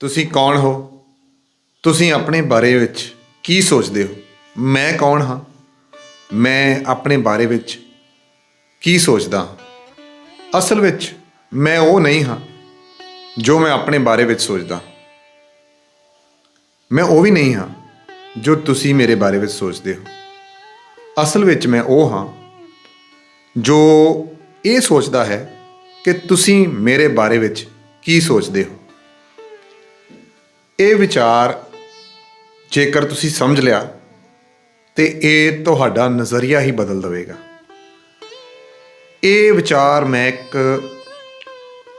ਤੁਸੀਂ ਕੌਣ ਹੋ? ਤੁਸੀਂ ਆਪਣੇ ਬਾਰੇ ਵਿੱਚ ਕੀ ਸੋਚਦੇ ਹੋ? ਮੈਂ ਕੌਣ ਹਾਂ? ਮੈਂ ਆਪਣੇ ਬਾਰੇ ਵਿੱਚ ਕੀ ਸੋਚਦਾ ਹਾਂ? ਅਸਲ ਵਿੱਚ ਮੈਂ ਉਹ ਨਹੀਂ ਹਾਂ ਜੋ ਮੈਂ ਆਪਣੇ ਬਾਰੇ ਵਿੱਚ ਸੋਚਦਾ ਮੈਂ ਉਹ ਵੀ ਨਹੀਂ ਹਾਂ ਜੋ ਤੁਸੀਂ ਮੇਰੇ ਬਾਰੇ ਵਿੱਚ ਸੋਚਦੇ ਹੋ। ਅਸਲ ਵਿੱਚ ਮੈਂ ਉਹ ਹਾਂ ਜੋ ਇਹ ਸੋਚਦਾ ਹੈ ਕਿ ਤੁਸੀਂ ਮੇਰੇ ਬਾਰੇ ਵਿੱਚ ਕੀ ਸੋਚਦੇ ਹੋ। ਇਹ ਵਿਚਾਰ ਜੇਕਰ ਤੁਸੀਂ ਸਮਝ ਲਿਆ, ਤੇ ਇਹ ਤੁਹਾਡਾ ਨਜ਼ਰੀਆ ਹੀ ਬਦਲ ਦੇਵੇਗਾ। ਇਹ ਵਿਚਾਰ ਮੈਂ ਇੱਕ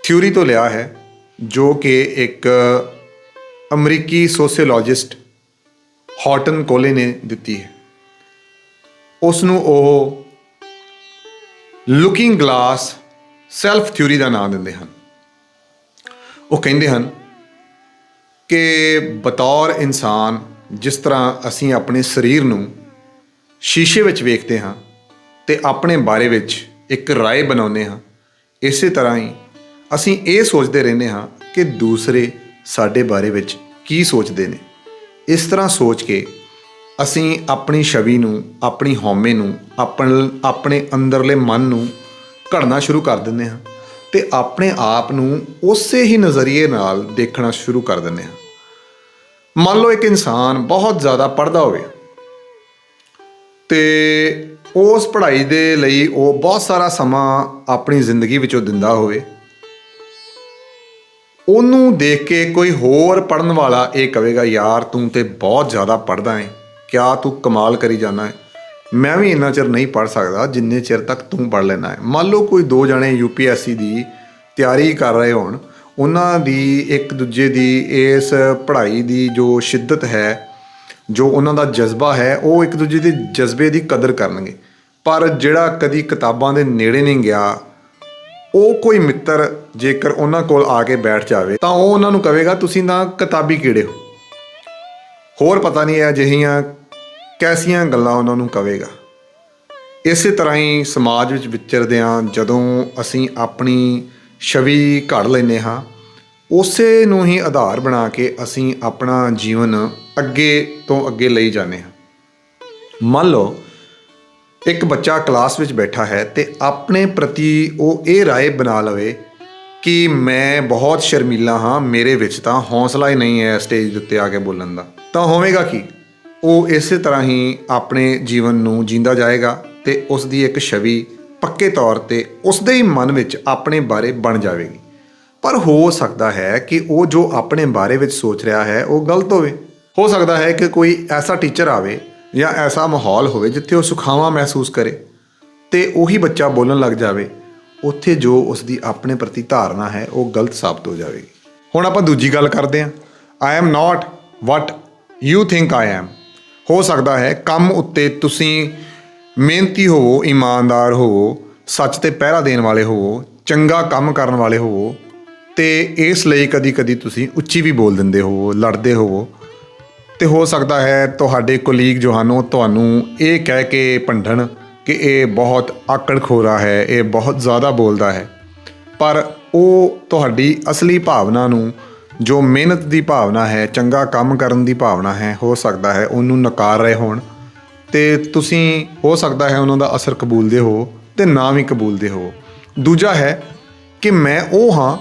ਥਿਊਰੀ ਤੋਂ ਲਿਆ ਹੈ, ਜੋ ਕਿ ਇੱਕ ਅਮਰੀਕੀ ਸੋਸੀਓਲੋਜਿਸਟ ਹਾਟਨ ਕੋਲੇ ਨੇ ਦਿੱਤੀ ਹੈ। ਉਸ ਨੂੰ ਉਹ ਲੁਕਿੰਗ ਗਲਾਸ ਸੈਲਫ ਥਿਊਰੀ ਦਾ ਨਾਮ ਦਿੰਦੇ ਹਨ। ਉਹ ਕਹਿੰਦੇ ਹਨ ਕਿ ਬਤੌਰ ਇਨਸਾਨ ਜਿਸ ਤਰ੍ਹਾਂ ਅਸੀਂ ਆਪਣੇ ਸਰੀਰ ਨੂੰ ਸ਼ੀਸ਼ੇ ਵਿੱਚ ਵੇਖਦੇ ਹਾਂ ਤੇ ਆਪਣੇ ਬਾਰੇ ਵਿੱਚ ਇੱਕ ਰਾਏ ਬਣਾਉਂਦੇ ਹਾਂ, ਇਸੇ ਤਰ੍ਹਾਂ ਹੀ ਅਸੀਂ ਇਹ ਸੋਚਦੇ ਰਹਿੰਦੇ ਹਾਂ ਕਿ ਦੂਸਰੇ ਸਾਡੇ ਬਾਰੇ ਵਿੱਚ ਕੀ ਸੋਚਦੇ ਨੇ। ਇਸ ਤਰ੍ਹਾਂ ਸੋਚ ਕੇ ਅਸੀਂ ਆਪਣੀ ਛਵੀ ਨੂੰ, ਆਪਣੀ ਹਉਮੈ ਨੂੰ, ਆਪਣ, ਆਪਣੇ ਅੰਦਰਲੇ ਮਨ ਨੂੰ ਘੜਨਾ ਸ਼ੁਰੂ ਕਰ ਦਿੰਦੇ ਹਾਂ। ਤੇ ਆਪਣੇ ਆਪ ਨੂੰ ਉਸੇ ਹੀ ਨਜ਼ਰੀਏ ਨਾਲ ਦੇਖਣਾ ਸ਼ੁਰੂ ਕਰ ਦਿੰਦੇ ਹਾਂ। ਮੰਨ ਲਓ ਇੱਕ ਇਨਸਾਨ ਬਹੁਤ ਜ਼ਿਆਦਾ ਪੜ੍ਹਦਾ ਹੋਵੇ ਤੇ ਉਸ ਪੜ੍ਹਾਈ ਦੇ ਲਈ ਉਹ ਬਹੁਤ ਸਾਰਾ ਸਮਾਂ ਆਪਣੀ ਜ਼ਿੰਦਗੀ ਵਿੱਚੋਂ ਦਿੰਦਾ ਹੋਵੇ। ਉਹਨੂੰ ਦੇਖ ਕੇ ਕੋਈ ਹੋਰ ਪੜਨ ਵਾਲਾ ਇਹ ਕਹੇਗਾ ਯਾਰ ਤੂੰ ਤੇ ਬਹੁਤ ਜ਼ਿਆਦਾ ਪੜਦਾ ਹੈ, ਕਿਆ ਤੂੰ ਕਮਾਲ ਕਰੀ ਜਾਂਦਾ ਹੈ। ਮੈਂ ਵੀ ਇੰਨਾ ਚਿਰ ਨਹੀਂ ਪੜ ਸਕਦਾ, ਜਿੰਨੇ ਚਿਰ ਤੱਕ ਤੂੰ ਪੜ ਲੈਣਾ ਹੈ। ਮੰਨ ਲਓ ਕੋਈ ਦੋ ਜਣੇ ਯੂਪੀਐਸਸੀ ਦੀ ਤਿਆਰੀ ਕਰ ਰਹੇ ਹੋਣ, ਉਹਨਾਂ ਦੀ ਇੱਕ ਦੂਜੇ ਦੀ ਇਸ ਪੜ੍ਹਾਈ ਦੀ ਜੋ ਸ਼ਿੱਦਤ ਹੈ, ਜੋ ਉਹਨਾਂ ਦਾ ਜਜ਼ਬਾ ਹੈ, ਉਹ ਇੱਕ ਦੂਜੇ ਦੇ ਜਜ਼ਬੇ ਦੀ ਕਦਰ ਕਰਨਗੇ। ਪਰ ਜਿਹੜਾ ਕਦੀ ਕਿਤਾਬਾਂ ਦੇ ਨੇੜੇ ਨਹੀਂ ਗਿਆ, ਉਹ ਕੋਈ ਮਿੱਤਰ ਜੇਕਰ ਉਹਨਾਂ ਕੋਲ ਆ ਕੇ ਬੈਠ ਜਾਵੇ, ਤਾਂ ਉਹ ਉਹਨਾਂ ਨੂੰ ਕਹੇਗਾ ਤੁਸੀਂ ਨਾ ਕਿਤਾਬੀ ਕੀੜੇ ਹੋ? ਹੋਰ ਪਤਾ ਨਹੀਂ ਇਹ ਅਜਿਹੀਆਂ ਕੈਸੀਆਂ ਗੱਲਾਂ ਉਹਨਾਂ ਨੂੰ ਕਵੇਗਾ। ਇਸੇ ਤਰ੍ਹਾਂ ਹੀ ਸਮਾਜ ਵਿੱਚ ਵਿਚਰਦਿਆਂ ਜਦੋਂ ਅਸੀਂ ਆਪਣੀ ਛਵੀ ਘੜ ਲੈਨੇ ਹਾਂ, ਉਸੇ ਨੂੰ ਹੀ ਆਧਾਰ ਬਣਾ ਕੇ ਅਸੀਂ ਆਪਣਾ ਜੀਵਨ ਅੱਗੇ ਤੋਂ ਅੱਗੇ ਲਈ ਜਾਂਦੇ ਹਾਂ। ਮੰਨ ਲਓ, ਇੱਕ ਬੱਚਾ ਕਲਾਸ ਵਿੱਚ ਬੈਠਾ ਹੈ ਤੇ ਆਪਣੇ ਪ੍ਰਤੀ ਉਹ ਇਹ ਰਾਏ ਬਣਾ ਲਵੇ ਕਿ ਮੈਂ ਬਹੁਤ ਸ਼ਰਮੀਲਾ ਹਾਂ, ਮੇਰੇ ਵਿੱਚ ਤਾਂ ਹੌਸਲਾ ਹੀ ਨਹੀਂ ਹੈ ਸਟੇਜ ਦੇ ਉੱਤੇ ਆ ਕੇ ਬੋਲਣ ਦਾ। ਤਾਂ ਹੋਵੇਗਾ ਕੀ? ਉਹ ਇਸੇ ਤਰ੍ਹਾਂ ਹੀ ਆਪਣੇ ਜੀਵਨ ਨੂੰ ਜਿੰਦਾ ਜਾਏਗਾ ਤੇ ਉਸ ਦੀ ਇੱਕ ਛਵੀ ਪੱਕੇ ਤੌਰ ਤੇ ਉਸ ਦੇ ਹੀ ਮਨ ਵਿੱਚ ਆਪਣੇ ਬਾਰੇ ਬਣ ਜਾਵੇਗੀ। ਪਰ ਹੋ ਸਕਦਾ ਹੈ ਕਿ ਉਹ ਜੋ ਆਪਣੇ ਬਾਰੇ ਵਿੱਚ ਸੋਚ ਰਿਹਾ ਹੈ, ਉਹ ਗਲਤ ਹੋਵੇ। ਹੋ ਸਕਦਾ ਹੈ ਕਿ ਕੋਈ ਐਸਾ ਟੀਚਰ ਆਵੇ ਜਾਂ ਐਸਾ ਮਾਹੌਲ ਹੋਵੇ ਜਿੱਥੇ ਉਹ ਸੁਖਾਵਾਂ ਮਹਿਸੂਸ ਕਰੇ ਤੇ ਉਹੀ ਬੱਚਾ ਬੋਲਣ ਲੱਗ ਜਾਵੇ। ਉੱਥੇ ਜੋ ਉਸ ਦੀ ਆਪਣੇ ਪ੍ਰਤੀ ਧਾਰਨਾ ਹੈ, ਉਹ ਗਲਤ ਸਾਬਤ ਹੋ ਜਾਵੇਗੀ। ਹੁਣ ਆਪਾਂ ਦੂਜੀ ਗੱਲ ਕਰਦੇ ਹਾਂ। I am not what you think I am ਹੋ ਸਕਦਾ ਹੈ, ਕੰਮ ਉੱਤੇ ਤੁਸੀਂ ਮਿਹਨਤੀ ਹੋਵੋ, ਇਮਾਨਦਾਰ ਹੋਵੋ, ਸੱਚ ਤੇ ਪਹਿਰਾ ਦੇਣ ਵਾਲੇ ਹੋਵੋ, ਚੰਗਾ ਕੰਮ ਕਰਨ ਵਾਲੇ ਹੋਵੋ, ਤੇ ਇਸ ਲਈ ਕਦੀ-ਕਦੀ ਤੁਸੀਂ ਉੱਚੀ ਵੀ ਬੋਲ ਦਿੰਦੇ ਹੋਵੋ, ਲੜਦੇ ਹੋਵੋ। ਤੇ ਹੋ ਸਕਦਾ ਹੈ ਤੁਹਾਡੇ ਕੋਲੀਗ ਜੋ ਹਨ, ਉਹ ਤੁਹਾਨੂੰ ਇਹ ਕਹਿ ਕੇ ਭੰਡਣ ਕਿ ਇਹ ਬਹੁਤ ਆਕੜ ਖੋਰਾ ਹੈ, ਇਹ ਬਹੁਤ ਜ਼ਿਆਦਾ ਬੋਲਦਾ ਹੈ। ਪਰ ਉਹ ਤੁਹਾਡੀ ਅਸਲੀ ਭਾਵਨਾ ਨੂੰ ਜੋ ਮਿਹਨਤ ਦੀ ਭਾਵਨਾ ਹੈ, ਚੰਗਾ ਕੰਮ ਕਰਨ ਦੀ ਭਾਵਨਾ ਹੈ, ਹੋ ਸਕਦਾ ਹੈ ਉਹਨੂੰ ਨਕਾਰ ਰਹੇ ਹੋਣ। ਤੇ ਤੁਸੀਂ ਹੋ ਸਕਦਾ ਹੈ ਉਹਨਾਂ ਦਾ ਅਸਰ ਕਬੂਲਦੇ ਹੋ ਤੇ ਨਾ ਵੀ ਕਬੂਲਦੇ ਹੋ। ਦੂਜਾ ਹੈ ਕਿ ਮੈਂ ਉਹ ਹਾਂ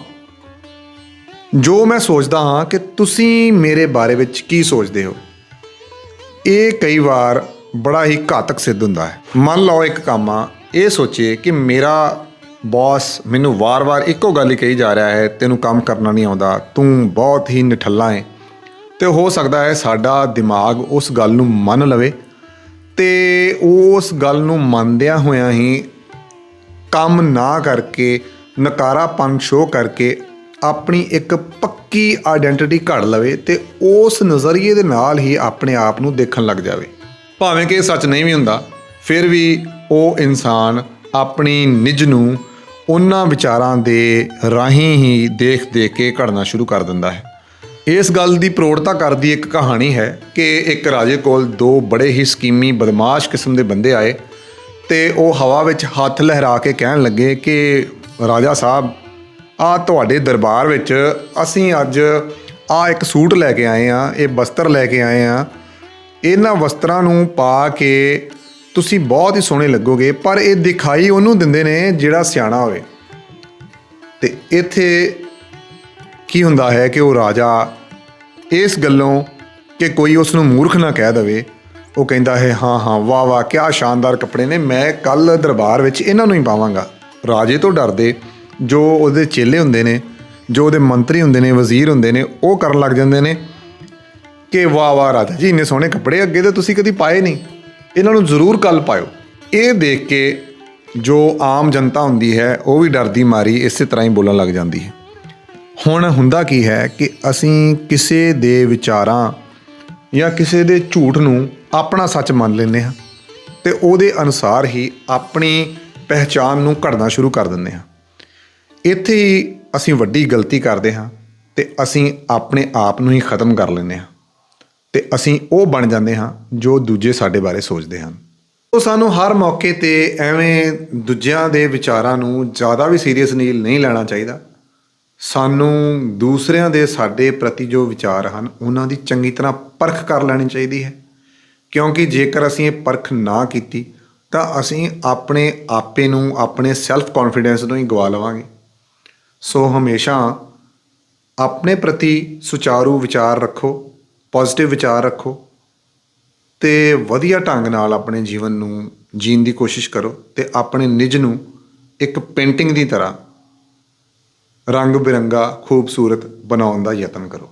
ਜੋ ਮੈਂ ਸੋਚਦਾ ਹਾਂ ਕਿ ਤੁਸੀਂ ਮੇਰੇ ਬਾਰੇ ਵਿੱਚ ਕੀ ਸੋਚਦੇ ਹੋ। ਇਹ ਕਈ ਵਾਰ ਬੜਾ ਹੀ ਘਾਤਕ ਸਿੱਧ ਹੁੰਦਾ ਹੈ। ਮੰਨ ਲਓ ਇੱਕ ਕੰਮ ਆ, ਇਹ ਸੋਚੇ ਕਿ ਮੇਰਾ ਬੌਸ, ਮੈਨੂੰ ਵਾਰ-ਵਾਰ ਇੱਕੋ ਗੱਲ ਹੀ ਕਹੀ ਜਾ ਰਿਹਾ ਹੈ, ਤੈਨੂੰ ਕੰਮ ਕਰਨਾ ਨਹੀਂ ਆਉਂਦਾ, ਤੂੰ ਬਹੁਤ ਹੀ ਨਿਠੱਲਾ ਹੈ। ਤੇ ਹੋ ਸਕਦਾ ਹੈ ਸਾਡਾ ਦਿਮਾਗ ਉਸ ਗੱਲ ਨੂੰ ਮੰਨ ਲਵੇ ਤੇ ਉਸ ਗੱਲ ਨੂੰ ਮੰਨਦਿਆਂ ਹੋਇਆਂ ਹੀ ਕੰਮ ਨਾ ਕਰਕੇ, ਨਕਾਰਾਪਨ ਸ਼ੋਅ ਕਰਕੇ ਆਪਣੀ ਇੱਕ ਪੱਕੀ ਆਇਡੈਂਟੀਟੀ ਘੜ ਲਵੇ ਤੇ ਉਸ ਨਜ਼ਰੀਏ ਦੇ ਨਾਲ ਹੀ ਆਪਣੇ ਆਪ ਨੂੰ ਦੇਖਣ ਲੱਗ ਜਾਵੇ। ਭਾਵੇਂ ਕਿ ਇਹ ਸੱਚ ਨਹੀਂ ਵੀ ਹੁੰਦਾ, ਫਿਰ ਵੀ ਉਹ ਇਨਸਾਨ ਆਪਣੀ ਨਿਜ ਨੂੰ ਉਹਨਾਂ ਵਿਚਾਰਾਂ ਦੇ ਰਾਹੀਂ ਹੀ ਦੇਖ ਦੇਖ ਕੇ ਘੜਨਾ ਸ਼ੁਰੂ ਕਰ ਦਿੰਦਾ ਹੈ। ਇਸ ਗੱਲ ਦੀ ਪ੍ਰੋੜਤਾ ਕਰਦੀ ਇੱਕ ਕਹਾਣੀ ਹੈ ਕਿ ਇੱਕ ਰਾਜੇ ਕੋਲ ਦੋ ਬੜੇ ਹੀ ਸਕੀਮੀ, ਬਦਮਾਸ਼ ਕਿਸਮ ਦੇ ਬੰਦੇ ਆਏ ਤੇ ਉਹ ਹਵਾ ਵਿੱਚ ਹੱਥ ਲਹਿਰਾ ਕੇ ਕਹਿਣ ਲੱਗੇ ਕਿ, ਰਾਜਾ ਸਾਹਿਬ ਆ ਤੁਹਾਡੇ ਦਰਬਾਰ ਵਿੱਚ ਅਸੀਂ ਅੱਜ ਆ ਇੱਕ ਸੂਟ ਲੈ ਕੇ ਆਏ ਆ, ਇਹ ਵਸਤਰ ਲੈ ਕੇ ਆਏ ਆ। ਇਹਨਾਂ ਵਸਤਰਾਂ ਨੂੰ ਪਾ ਕੇ ਤੁਸੀਂ ਬਹੁਤ ਹੀ ਸੋਹਣੇ ਲੱਗੋਗੇ, ਪਰ ਇਹ ਦਿਖਾਈ ਉਹਨੂੰ ਦਿੰਦੇ ਨੇ ਜਿਹੜਾ ਸਿਆਣਾ ਹੋਵੇ। ਤੇ ਇੱਥੇ ਕੀ ਹੁੰਦਾ ਹੈ ਕਿ ਉਹ ਰਾਜਾ ਇਸ ਗੱਲੋਂ ਕਿ ਕੋਈ ਉਸ ਨੂੰ ਮੂਰਖ ਨਾ ਕਹਿ ਦਵੇ, ਉਹ ਕਹਿੰਦਾ ਹੈ, ਹਾਂ ਹਾਂ, ਵਾਹ ਵਾਹ, ਕਿਆ ਸ਼ਾਨਦਾਰ ਕੱਪੜੇ ਨੇ, ਮੈਂ ਕੱਲ ਦਰਬਾਰ ਵਿੱਚ ਇਹਨਾਂ ਨੂੰ ਹੀ ਪਾਵਾਂਗਾ। ਰਾਜੇ ਤੋਂ ਡਰਦੇ, ਜੋ ਉਹਦੇ ਚੇਲੇ ਹੁੰਦੇ ਨੇ, ਜੋ ਉਹਦੇ ਮੰਤਰੀ ਹੁੰਦੇ ਨੇ, ਵਜ਼ੀਰ ਹੁੰਦੇ ਨੇ, ਉਹ ਕਰਨ ਲੱਗ ਜਾਂਦੇ ਨੇ ਕਿ, ਵਾਹ ਵਾਹ, ਰਾਜਾ ਜੀ, ਇੰਨੇ ਸੋਹਣੇ ਕੱਪੜੇ ਅੱਗੇ ਤਾਂ ਤੁਸੀਂ ਕਦੀ ਪਾਏ ਨਹੀਂ। ਇਹਨਾਂ ਨੂੰ ਜ਼ਰੂਰ ਕੱਲ ਪਾਇਓ। ਇਹ ਦੇਖ ਕੇ ਜੋ ਆਮ ਜਨਤਾ ਹੁੰਦੀ ਹੈ, ਉਹ ਵੀ ਡਰਦੀ ਮਾਰੀ ਇਸੇ ਤਰ੍ਹਾਂ ਹੀ ਬੋਲਣ ਲੱਗ ਜਾਂਦੀ ਹੈ। ਹੁਣ ਹੁੰਦਾ ਕੀ ਹੈ ਕਿ ਅਸੀਂ ਕਿਸੇ ਦੇ ਵਿਚਾਰਾਂ ਜਾਂ ਕਿਸੇ ਦੇ ਝੂਠ ਨੂੰ ਆਪਣਾ ਸੱਚ ਮੰਨ ਲੈਂਦੇ ਹਾਂ ਤੇ ਉਹਦੇ ਅਨੁਸਾਰ ਹੀ ਆਪਣੀ ਪਹਿਚਾਨ ਨੂੰ ਘੜਨਾ ਸ਼ੁਰੂ ਕਰ ਦਿੰਦੇ ਹਾਂ। ਇੱਥੇ ਹੀ ਅਸੀਂ ਵੱਡੀ ਗਲਤੀ ਕਰਦੇ ਹਾਂ ਤੇ ਅਸੀਂ ਆਪਣੇ ਆਪ ਨੂੰ ਹੀ ਖਤਮ ਕਰ ਲੈਂਦੇ ਹਾਂ। ਤੇ ਅਸੀਂ ਉਹ ਬਣ ਜਾਂਦੇ ਹਾਂ ਜੋ ਦੂਜੇ ਸਾਡੇ ਬਾਰੇ ਸੋਚਦੇ ਹਨ। ਉਹ ਸਾਨੂੰ ਹਰ ਮੌਕੇ ਤੇ ਐਵੇਂ ਦੂਜਿਆਂ ਦੇ ਵਿਚਾਰਾਂ ਨੂੰ ਜ਼ਿਆਦਾ ਵੀ ਸੀਰੀਅਸ ਨਹੀਂ ਲੈਣਾ ਚਾਹੀਦਾ। ਸਾਨੂੰ ਦੂਸਰਿਆਂ ਦੇ ਸਾਡੇ ਪ੍ਰਤੀ ਜੋ ਵਿਚਾਰ ਹਨ, ਉਹਨਾਂ ਦੀ ਚੰਗੀ ਤਰ੍ਹਾਂ ਪਰਖ ਕਰ ਲੈਣੀ ਚਾਹੀਦੀ ਹੈ। ਕਿਉਂਕਿ ਜੇਕਰ ਅਸੀਂ ਇਹ ਪਰਖ ਨਾ ਕੀਤੀ, ਤਾਂ ਅਸੀਂ ਆਪਣੇ ਆਪੇ ਨੂੰ, ਆਪਣੇ ਸੈਲਫ ਕੌਨਫੀਡੈਂਸ ਨੂੰ ਹੀ ਗਵਾ ਲਵਾਂਗੇ। ਸੋ ਹਮੇਸ਼ਾ ਆਪਣੇ ਪ੍ਰਤੀ ਸੁਚਾਰੂ ਵਿਚਾਰ ਰੱਖੋ ਪੋਜ਼ਿਟਿਵ ਵਿਚਾਰ ਰੱਖੋ ਤੇ ਵਧੀਆ ਢੰਗ ਨਾਲ ਆਪਣੇ ਜੀਵਨ ਨੂੰ ਜੀਣ ਦੀ ਕੋਸ਼ਿਸ਼ ਕਰੋ ਤੇ ਆਪਣੇ ਨਿਜ ਨੂੰ ਇੱਕ ਪੇਂਟਿੰਗ ਦੀ ਤਰ੍ਹਾਂ ਰੰਗ ਬਿਰੰਗਾ, ਖੂਬਸੂਰਤ ਬਣਾਉਣ ਦਾ ਯਤਨ ਕਰੋ।